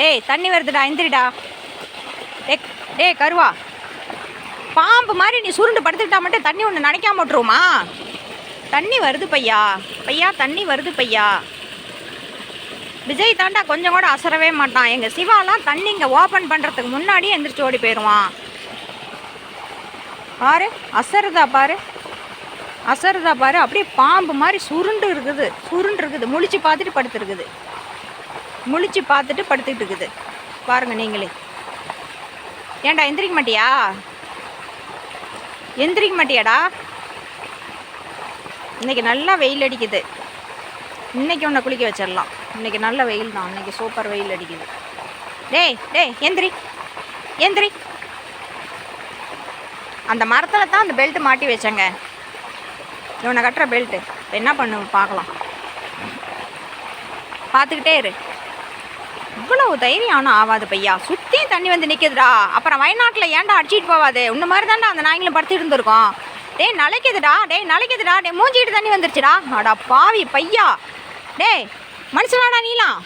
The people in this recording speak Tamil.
டேய் தண்ணி வருதுடா எந்திரிடா. டே டேய் கருவா. பாம்பு மாதிரி நீ சுருண்டு படுத்துக்கிட்டா மட்டும் தண்ணி ஒன்று நினைக்காம விட்ருமா தண்ணி வருது பையா. பையா தண்ணி வருது பையா. விஜய் தாண்டா கொஞ்சம் கூட அசரவே மாட்டான். எங்கள் சிவாலாம் தண்ணி இங்கே ஓப்பன் பண்ணுறதுக்கு முன்னாடியே எந்திரிச்சு ஓடி போயிடுவான் பாரு அசருதா பாரு. அசருதா பாரு அப்படியே பாம்பு மாதிரி சுருண்டு இருக்குது. சுருண்டு இருக்குது. முழிச்சு பார்த்துட்டு படுத்துருக்குது. முழிச்சு பார்த்துட்டு படுத்துக்கிட்டு இருக்குது. பாருங்க நீங்களே. ஏன்டா எந்திரிக்க மாட்டியா? எந்திரிக்க மாட்டியாடா? இன்னைக்கு நல்லா வெயில் அடிக்குது. இன்னைக்கு உன்னை குளிக்க வச்சிடலாம். இன்னைக்கு நல்ல வெயில் தான். இன்னைக்கு சூப்பர் வெயில் அடிக்குது. டேய் டேய் எந்திரி. எந்திரி. அந்த மரத்தில் தான் அந்த பெல்ட்டு மாட்டி வச்சேங்க. இவனை கட்டுற பெல்ட்டு என்ன பண்ணு பார்க்கலாம். பார்த்துக்கிட்டே இரு. இவ்வளவு தைரியம் ஆனால் ஆகாது பையா. சுற்றியும் தண்ணி வந்து நிற்குதுடா அப்புறம் வயநாட்டில் ஏன்டா அடிச்சிட்டு போவாது? உன்ன மாதிரி தான்டா அந்த நாய்ங்களும் படுத்துட்டு இருந்திருக்கோம். டேய் நலைக்குதுடா டேய் நலைக்குதுடா டே மூஞ்சிக்கிட்டு தண்ணி வந்துருச்சுடா. அடா பாவி பையா. டேய் மனுஷனாடா நீலாம்?